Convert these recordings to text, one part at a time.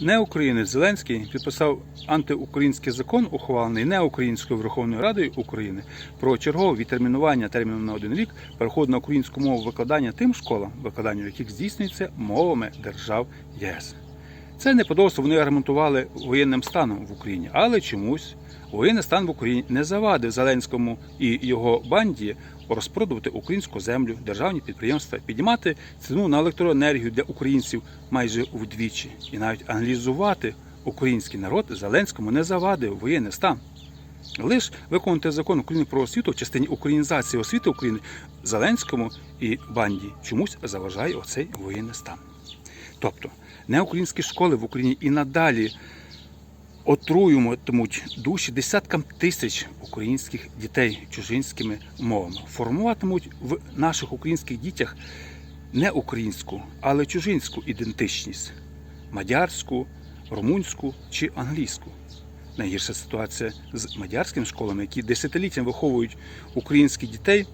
Не українець Зеленський підписав антиукраїнський закон, ухвалений не Українською Верховною Радою України про чергове відтермінування терміну на один рік переходу на українську мову викладання тим школам, викладання в яких здійснюється мовами держав ЄС. Це неподобство вони аргументували воєнним станом в Україні, але чомусь воєнний стан в Україні не завадив Зеленському і його банді розпродувати українську землю, державні підприємства, піднімати ціну на електроенергію для українців майже вдвічі, і навіть аналізувати український народ Зеленському не завадив воєнний стан. Лиш виконувати закон України про освіту в частині українізації освіти України Зеленському і банді чомусь заважає оцей воєнний стан. Тобто неукраїнські школи в Україні і надалі отруюватимуть душі десяткам тисяч українських дітей чужинськими мовами, формуватимуть в наших українських дітях не українську, але чужинську ідентичність мадярську, румунську чи англійську. Найгірша ситуація з мадярськими школами, які десятиліттям виховують українських дітей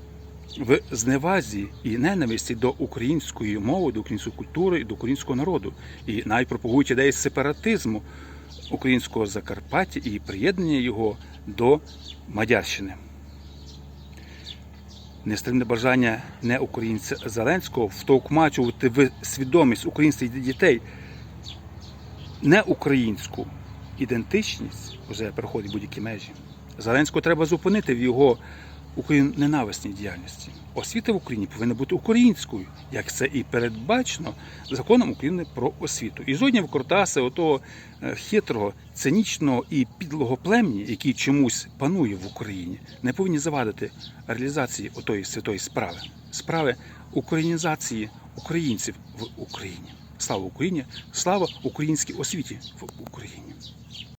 в зневазі і ненависті до української мови, до української культури і до українського народу, і навіть пропагують ідеї сепаратизму українського Закарпаття і приєднання його до Мадярщини. Нестримне бажання не українця Зеленського втовкмачувати в свідомість українських дітей не українську ідентичність вже переходить будь-які межі. Зеленського треба зупинити в його україненависній діяльності. Освіта в Україні повинна бути українською, як це і передбачено законом України про освіту. І жодні викрутаси отого е, хитрого, цинічного і підлого племені, який чомусь панує в Україні, не повинні завадити реалізації отої святої справи справи українізації українців в Україні. Слава Україні! Слава українській освіті в Україні!